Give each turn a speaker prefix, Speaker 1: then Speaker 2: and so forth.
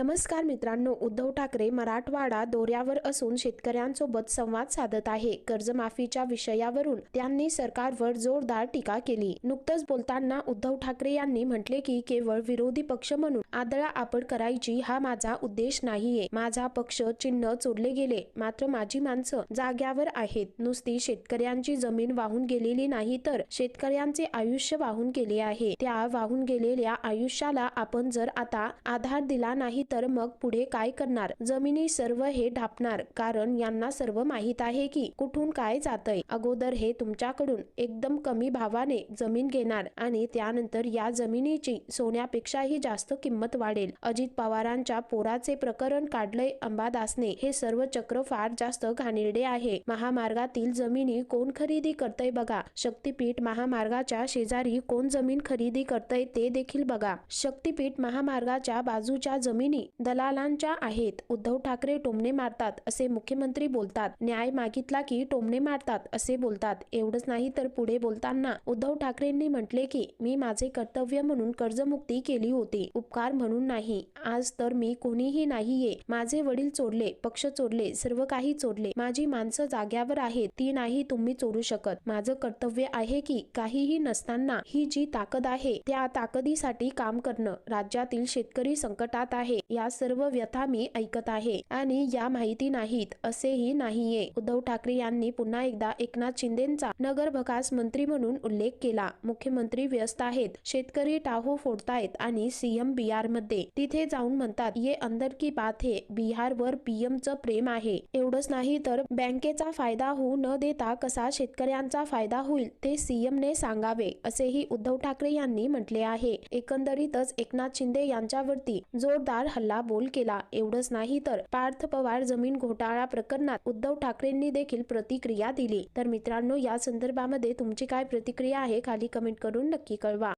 Speaker 1: नमस्कार मित्रांनो उद्धव ठाकरे मराठवाडा दौऱ्यावर असून शेतकऱ्यांसोबत संवाद साधत आहे. कर्जमाफीच्या विषयावरून त्यांनी सरकारवर जोरदार टीका केली. नुकतंच बोलताना उद्धव ठाकरे यांनी म्हटले की केवळ विरोधी पक्ष म्हणून आदळा आपड करायची हा माझा उद्देश नाहीये. माझा पक्ष चिन्ह चोरले गेले. मात्र माझी माणसं जाग्यावर आहेत. नुसती शेतकऱ्यांची जमीन वाहून गेलेली नाही तर शेतकऱ्यांचे आयुष्य वाहून गेले आहे. त्या वाहून गेलेल्या आयुष्याला आपण जर आता आधार दिला नाही तर मग पुढे काय करणार? जमिनी सर्व हे ढापणार कारण यांना सर्व माहीत आहे की कुठून काय जातंय. अगोदर हे तुमच्याकडून एकदम कमी भावाने जमीन घेणार आणि त्यानंतर या जमिनीची सोन्यापेक्षाही जास्त किंमत वाढेल. अजित पवारांच्या पोराचे प्रकरण काढलंय अंबादासने. हे सर्व चक्र फार जास्त घाणेरडे आहे. महामार्गातील जमिनी कोण खरेदी करतय बघा. शक्तीपीठ महामार्गाच्या शेजारी कोण जमीन खरेदी करतय ते देखील बघा. शक्तीपीठ महामार्गाच्या बाजूच्या जमिनी दलालांच्या आहेत. उद्धव ठाकरे टोमणे मारतात असे मुख्यमंत्री बोलतात. न्याय मागितला की टोमणे मारतात असे बोलतात. एवढंच नाही तर पुढे बोलताना उद्धव ठाकरेंनी म्हटले की मी माझे कर्तव्य म्हणून कर्जमुक्ती केली होती. उपकार म्हणून नाही. आज तर मी कोणीही नाहीये. माझे वडील चोरले पक्ष चोरले सर्व काही चोरले. माझी माणसं जाग्यावर आहेत. ती नाही तुम्ही चोरू शकत. माझं कर्तव्य आहे की काहीही नसताना ही जी ताकद आहे त्या ताकदीसाठी काम करणं. राज्यातील शेतकरी संकटात आहे. या सर्व व्यथा मी ऐकत आहे आणि या माहिती नाहीत असेही नाहीये. उद्धव ठाकरे यांनी पुन्हा एकदा एकनाथ शिंदेचा नगर विकास मंत्री म्हणून उल्लेख केला. मुख्यमंत्री व्यस्त आहेत शेतकरी टाहो फोडतायत आणि सीएम बिहारमध्ये. तिथे जाऊन म्हणतात ये अंदर की बात है बिहारवर पीएमचं प्रेम आहे. एवढंच नाही तर बँकेचा फायदा होऊ न देता कसा शेतकऱ्यांचा फायदा होईल ते सीएम ने सांगावे असेही उद्धव ठाकरे यांनी म्हटले आहे. एकंदरीतच एकनाथ शिंदे यांच्यावरती जोरदार हल्ला बोल केला. एवढंच नाही तर पार्थ पवार जमीन घोटाळा प्रकरणात उद्धव ठाकरेंनी देखील प्रतिक्रिया दिली. तर मित्रांनो या संदर्भामध्ये तुमची काय प्रतिक्रिया आहे खाली कमेंट करून नक्की कळवा.